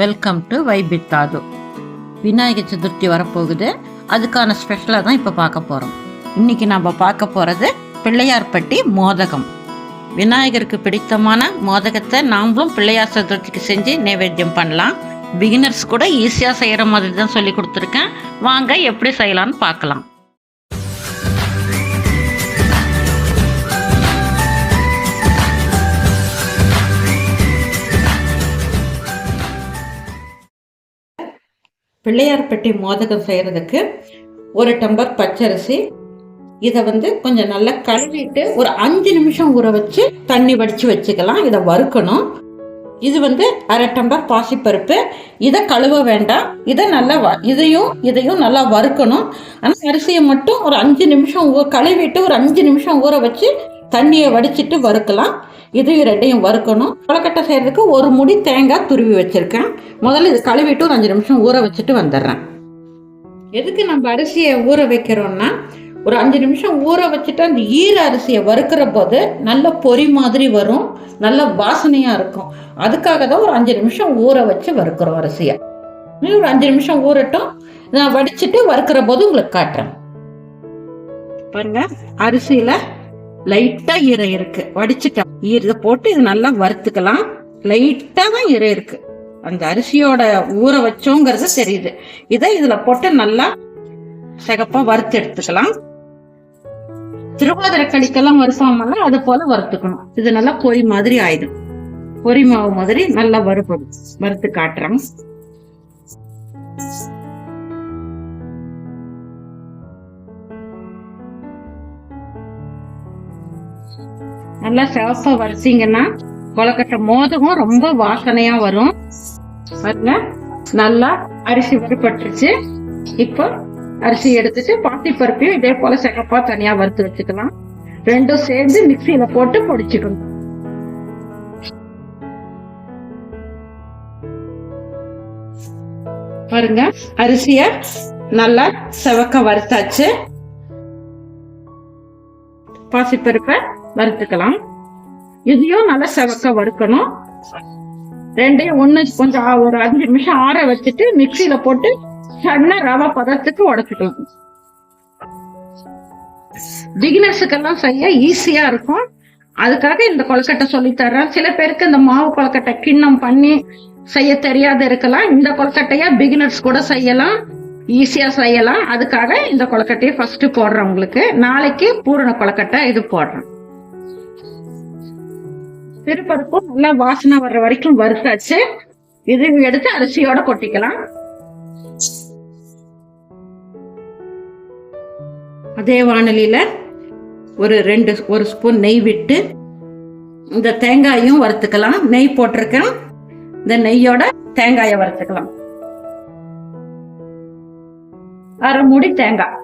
Welcome to வைபித்தாது விநாயகர் சதுர்த்தி வரப்போகுது. அதுக்கான ஸ்பெஷலாக தான் இப்போ பார்க்க போகிறோம் இன்னைக்கு நம்ம பார்க்க போகிறது பிள்ளையார்பட்டி மோதகம். விநாயகருக்கு பிடித்தமான மோதகத்தை நாமளும் பிள்ளையார் சதுர்த்திக்கு செஞ்சு நைவேத்தியம் பண்ணலாம். பிகினர்ஸ் கூட ஈஸியாக செய்கிற மாதிரி தான் சொல்லி கொடுத்துருக்கேன். வாங்க எப்படி செய்யலாம்னு பார்க்கலாம். பிள்ளையார்பட்டி மோதகம் செய்கிறதுக்கு ஒரு டம்பர் பச்சரிசி. இதை வந்து கொஞ்சம் நல்லா கழுவிட்டு ஒரு அஞ்சு நிமிஷம் ஊற வச்சு தண்ணி வடித்து வச்சுக்கலாம். இதை வறுக்கணும். இது வந்து அரை டம்பர் பாசிப்பருப்பு. இதை கழுவ வேண்டாம். இதை நல்லா வ இதையும் இதையும் நல்லா வறுக்கணும். ஆனால் அரிசியை மட்டும் ஒரு அஞ்சு நிமிஷம் ஊ கழுவிட்டு ஒரு அஞ்சு நிமிஷம் ஊற வச்சு தண்ணியை வடிச்சிட்டு வறுக்கலாம். இதையும் ரெண்டையும் வறுக்கணும். கொலக்கட்டை செய்கிறதுக்கு ஒரு முடி தேங்காய் துருவி வச்சுருக்கேன். முதல்ல இது கழுவிட்டு ஒரு அஞ்சு நிமிஷம் ஊற வச்சுட்டு வந்துடுறேன். எதுக்கு நம்ம அரிசியை ஊற வைக்கிறோம்னா ஒரு அஞ்சு நிமிஷம் ஊற வச்சுட்டு அந்த ஈர அரிசியை வறுக்கிற போது நல்ல பொரி மாதிரி வரும். நல்ல வாசனையாக இருக்கும். அதுக்காக தான் ஒரு அஞ்சு நிமிஷம் ஊற வச்சு வறுக்கிறோம் அரிசியை. ஒரு அஞ்சு நிமிஷம் ஊறட்டும். நான் வடிச்சிட்டு வறுக்கிற போது உங்களுக்கு காட்டுறேன். பாருங்க அரிசியில் லைட்டாக ஈரம் இருக்கு. வடிச்சிட்டேன் இதை போட்டு இது நல்லா வறுத்துக்கலாம். லைட்டாக தான் ஈரம் இருக்கு. அந்த அரிசியோட ஊற வச்சோங்கிறது தெரியுது. இதை இதுல போட்டு நல்லா சிகப்பா வறுத்து எடுத்துக்கலாம். திருவாதிரை கடிக்கெல்லாம் வறுப்பாமல அது போல வறுத்துக்கணும். இது நல்லா பொரி மாதிரி ஆயிடும். பொரி மாவு மாதிரி நல்லா வறுப்படும் வறுத்து காட்டுறேன். நல்லா சிவப்பா வறுத்தீங்கன்னா கொலக்கட்டை மோதகம் ரொம்ப வாசனையா வரும். பாருங்க நல்லா அரிசி வறுபட்டுருச்சு. இப்போ அரிசி எடுத்துட்டு பாத்தி பருப்பையும் இதே போல சிகப்பா தனியா வறுத்து வச்சுக்கலாம். ரெண்டும் சேர்ந்து மிக்சியில போட்டு பொடிச்சுக்கணும். பாருங்க அரிசிய நல்லா செவக்க வறுத்தாச்சு. பாசிப்பருப்பை வறுத்துக்கலாம். இதையும் நல்லா செவக்க வறுக்கணும். ரெண்டையும் ஒன்று கொஞ்சம் ஒரு அஞ்சு நிமிஷம் ஆற வச்சுட்டு மிக்சியில போட்டு சன்ன ரவை பதத்துக்கு உடச்சுக்கலாம். பிகினர்ஸுக்கெல்லாம் செய்ய ஈஸியா இருக்கும். அதுக்காக இந்த கொழுக்கட்டை சொல்லி தர்றேன். சில பேருக்கு இந்த மாவு கொழுக்கட்டை கிண்ணம் பண்ணி செய்ய தெரியாத இருக்கலாம். இந்த கொழுக்கட்டையா பிகினர்ஸ் கூட செய்யலாம். ஈஸியா செய்யலாம். அதுக்காக இந்த கொழுக்கட்டையை ஃபர்ஸ்ட் போடுறேன் உங்களுக்கு. நாளைக்கு பூரண கொழுக்கட்டை இது போடுறேன். திருப்பருப்பும் நல்லா வாசனை வர்ற வரைக்கும் வறுத்தாச்சு. இது எடுத்து அரிசியோட கொட்டிக்கலாம். அதே வாணலியில ஒரு ரெண்டு ஒரு ஸ்பூன் நெய் விட்டு இந்த தேங்காயும் வறுத்துக்கலாம். நெய் போட்டிருக்கேன். இந்த நெய்யோட தேங்காயை வறுத்துக்கலாம். அரை மூடி தேங்காய்.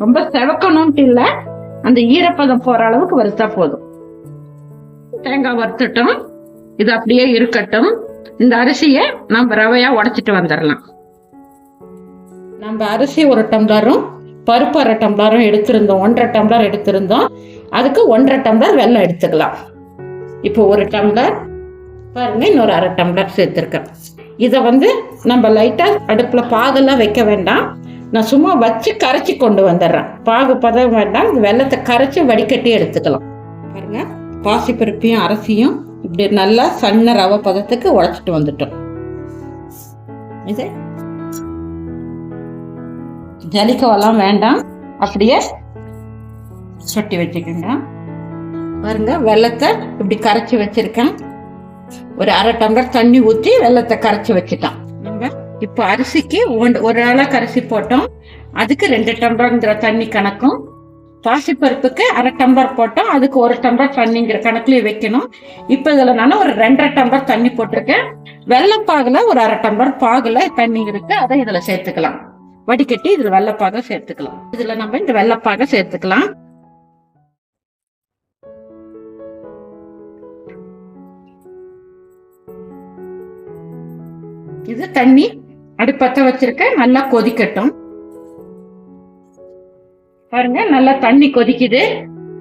ரொம்ப செவக்கணும்ட்டு இல்லை. அந்த ஈரப்பதம் போற அளவுக்கு வறுத்தா போதும். தேங்காய் வறுத்துட்டோம். இது அப்படியே இருக்கட்டும். இந்த அரிசியை நம்ம ரவையா உடைச்சிட்டு வந்துடலாம். நம்ம அரிசி ஒரு டம்ளரும் பருப்பு அரை டம்ளரும் எடுத்திருந்தோம். ஒன்றரை டம்ளர் எடுத்திருந்தோம். அதுக்கு ஒன்றரை டம்ளர் வெல்லம் எடுத்துக்கலாம். இப்போ ஒரு டம்ளர் பாருங்க இன்னொரு அரை டம்ளர் சேர்த்துருக்கேன். இதை வந்து நம்ம லைட்டாக அடுப்பில் பாகெல்லாம் வைக்க வேண்டாம். நான் சும்மா வச்சு கரைச்சி கொண்டு வந்துடுறேன். பாகு பதம் வேண்டாம் இந்த வெள்ளத்தை கரைச்சி வடிகட்டி எடுத்துக்கலாம். பாருங்க பாசிப்பருப்பையும் அரிசியும் இப்படி நல்லா சன்ன ரவை பதத்துக்கு உழைச்சிட்டு வந்துட்டோம். இது ஜலிக்கவெல்லாம் வேண்டாம். அப்படியே சொட்டி வச்சுக்கோங்க. பாருங்க வெள்ளத்தை இப்படி கரைச்சி வச்சிருக்கேன். ஒரு அரை டம்ளர் தண்ணி ஊற்றி வெள்ளத்தை கரைச்சி வச்சுட்டான் இப்போ அரிசிக்கு ஒரு அளவுக்கு அரிசி போட்டோம். அதுக்கு ரெண்டு டம்ளர்ங்கிற தண்ணி கணக்கும். பாசிப்பருப்புக்கு அரை டம்ளர் போட்டோம். அதுக்கு ஒரு டம்ளர் தண்ணிங்கிற கணக்குலயே வைக்கணும். இப்போ இதில் நான் ஒரு ரெண்டரை டம்ளர் தண்ணி போட்டிருக்கேன். வெள்ளைப்பாகுல ஒரு அரை டம்ளர் பாகுல தண்ணி இருக்கு. அதை இதில் சேர்த்துக்கலாம். வடிகட்டி இதில் வெள்ளப்பாக சேர்த்துக்கலாம். இதில் நம்ம இந்த வெள்ளப்பாக சேர்த்துக்கலாம். இது தண்ணி அடுப்பத்த வச்சிருக்க நல்லா கொதிக்கட்டும். பாருங்க நல்லா தண்ணி கொதிக்குது.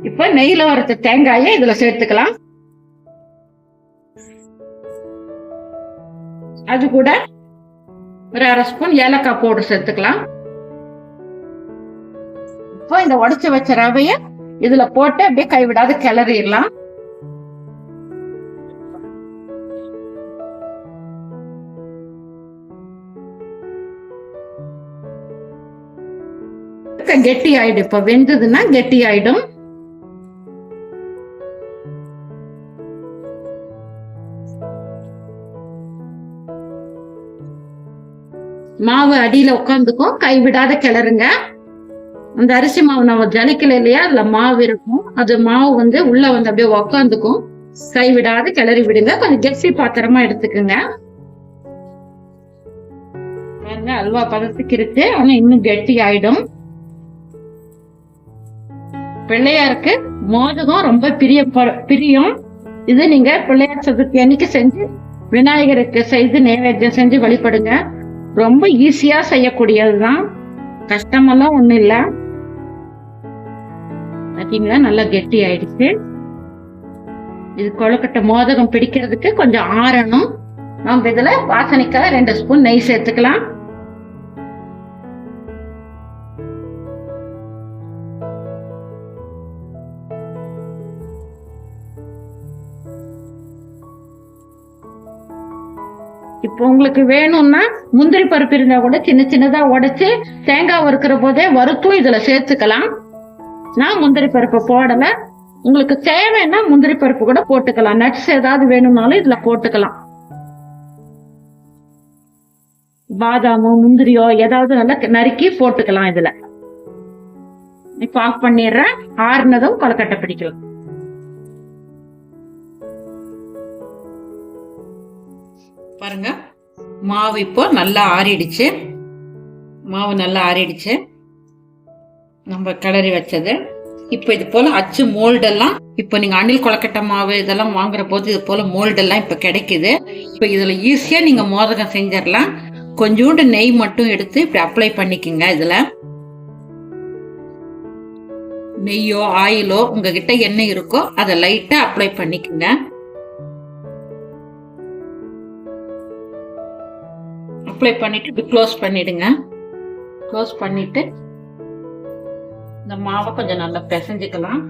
இப்ப நெய்ல வறுத்த தேங்காயை இதுல சேர்த்துக்கலாம். அது கூட ஒரு அரை ஸ்பூன் ஏலக்காய் பவுடர் சேர்த்துக்கலாம். இப்போ இந்த உடைச்சு வச்ச ரவைய இதுல போட்டு அப்படியே கைவிடாத கிளறிடலாம். கெட்டி ஆயிடும் இப்ப வெந்ததுன்னா கெட்டி ஆயிடும் மாவு அடியில உட்காந்துக்கும் கைவிடாத கிளறுங்க. அந்த அரிசி மாவு நம்ம ஜலிக்கல இல்லையா? அதுல மாவு இருக்கும். அது மாவு வந்து உள்ள வந்து அப்படியே உக்காந்துக்கும். கைவிடாத கிளறி விடுங்க. கொஞ்சம் கெட்டி பாத்திரமா எடுத்துக்கோங்க. பாருங்க அல்வா பதத்துக்கு இருக்கு. ஆனா இன்னும் கெட்டி ஆயிடும் பிள்ளையாருக்கு மோதகம் ரொம்ப பிரிய பிரியம். இது நீங்க பிள்ளையார் சதுர்த்தி அன்னைக்கு செஞ்சு விநாயகருக்கு செய்து நைவேத்தியம் செஞ்சு வழிபடுங்க. ரொம்ப ஈஸியா செய்யக்கூடியதுதான். கஷ்டமெல்லாம் ஒண்ணும் இல்ல. பாத்தீங்களா? நல்லா கெட்டி ஆயிடுச்சு இது கொழுக்கட்டை மோதகம் பிடிக்கிறதுக்கு கொஞ்சம் ஆறணும். நம்ம இதுல வாசனைக்காக ரெண்டு ஸ்பூன் நெய் சேர்த்துக்கலாம். இப்போ உங்களுக்கு வேணும்னா முந்திரி பருப்பு இருந்தா கூட சின்ன சின்னதா உடைச்சு தேங்காய் வறுக்கிற போதே வறுத்தும் இதுல சேர்த்துக்கலாம். நான் முந்திரி பருப்பு போடல. உங்களுக்கு தேவைன்னா முந்திரி பருப்பு கூட போட்டுக்கலாம். நட்ஸ் ஏதாவது வேணும்னாலும் இதுல போட்டுக்கலாம். பாதாமோ முந்திரியோ ஏதாவது நல்லா நறுக்கி போட்டுக்கலாம் இதுல. இப்ப ஆஃப் பண்ணிடுறேன். ஆறுனதும் கொலக்கட்டை பிடிக்கலாம். பாருங்க. மாவு இப்போ நல்லா ஆறிடுச்சு. மாவு நல்லா ஆறிடுச்சு. நம்ம கிளறி வச்சது. இப்போ இது போல அச்சு மோல்டெல்லாம் இப்போ நீங்க அணில் கொலக்கட்டை மாவு இதெல்லாம் வாங்குற போது இது போல மோல்டெல்லாம் இப்போ கிடைக்குது. இப்போ இதில் ஈஸியாக நீங்க மோதகம் செஞ்சிடலாம். கொஞ்சோண்டு நெய் மட்டும் எடுத்து இப்படி அப்ளை பண்ணிக்கோங்க இதில். நெய்யோ ஆயிலோ உங்ககிட்ட என்ன இருக்கோ அதை லைட்டாக அப்ளை பண்ணிக்கோங்க. அப்ளை பண்ணிட்டு இப்படி க்ளோஸ் பண்ணிடுங்க. க்ளோஸ் பண்ணிட்டு இந்த மாவை கொஞ்சம் நல்லா பிசைஞ்சுக்கலாம்.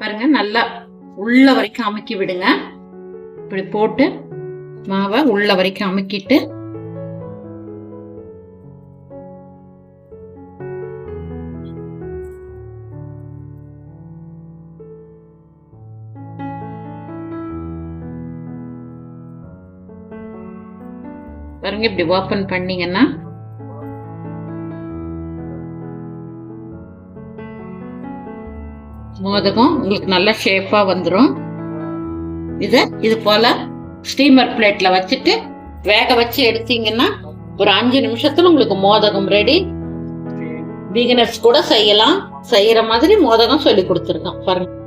பாருங்க நல்லா உள்ள வரைக்கும் அமுக்கி விடுங்க. இப்படி போட்டு மாவை உள்ள வரைக்கும் அமுக்கிட்டு பாருங்க இப்படி ஓபன் பண்ணீங்கன்னா. மோதகம் உங்களுக்கு நல்ல ஷேப்பாக வந்துடும் இதை இது போல் ஸ்டீமர் பிளேட்டில் வச்சுட்டு வேக வச்சு எடுத்தீங்கன்னா ஒரு அஞ்சு நிமிஷத்தில் உங்களுக்கு மோதகம் ரெடி பிகினர்ஸ் கூட செய்யலாம். செய்யற மாதிரி மோதகம் சொல்லி கொடுத்துருக்கோம் பாருங்க.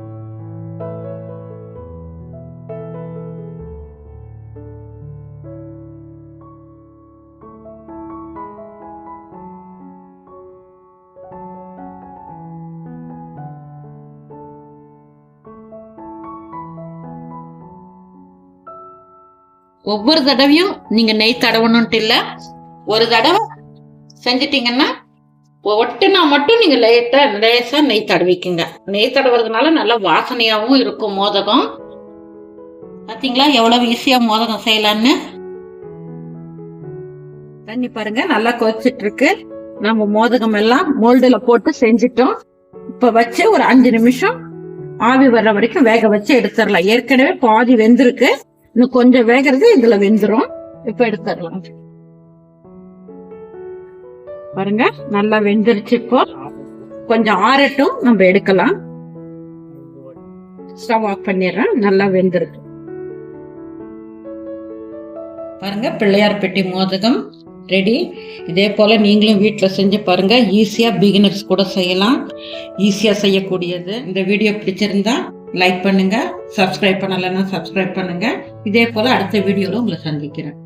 ஒவ்வொரு தடவையும் நீங்க நெய் தடவணும்ட்டு இல்ல. ஒரு தடவை செஞ்சிட்டீங்கன்னா ஒட்டுனா மட்டும் நீங்க லேட்டா லேசா நெய் தடவிக்குங்க. நெய் தடவுறதுனால நல்லா வாசனையாவும் இருக்கும் மோதகம். பாத்தீங்களா? எவ்வளவு ஈஸியா மோதகம் செய்யலான்னு தண்ணி பாருங்க நல்லா கொதிச்சிட்டு இருக்கு நம்ம மோதகம் எல்லாம் மோல்டுல போட்டு செஞ்சிட்டோம். இப்ப வச்சு ஒரு அஞ்சு நிமிஷம் ஆவி வர்ற வரைக்கும் வேக வச்சு எடுத்துடலாம். ஏற்கனவே பாதி வெந்திருக்கு. இன்னும் கொஞ்சம் வேகிறது இதுல வெந்துரும். இப்ப எடுத்துடலாம். பாருங்க நல்லா வெந்துருச்சு இப்போ. கொஞ்சம் ஆறட்டும் நம்ம எடுக்கலாம். ஸ்டவ் ஆஃப் பண்ணிடுறேன் நல்லா வெந்திருக்கு. பாருங்க பிள்ளையார் பெட்டி மோதகம் ரெடி இதே போல நீங்களும் வீட்டில் செஞ்சு பாருங்க ஈஸியாக பிகினர்ஸ் கூட செய்யலாம். ஈஸியாக செய்யக்கூடியது. இந்த வீடியோ பிடிச்சிருந்தா லைக் பண்ணுங்க சப்ஸ்கிரைப் பண்ணலைன்னா சப்ஸ்கிரைப் பண்ணுங்க. இதே போல அடுத்த வீடியோவில் உங்களை சந்திக்கிறேன்.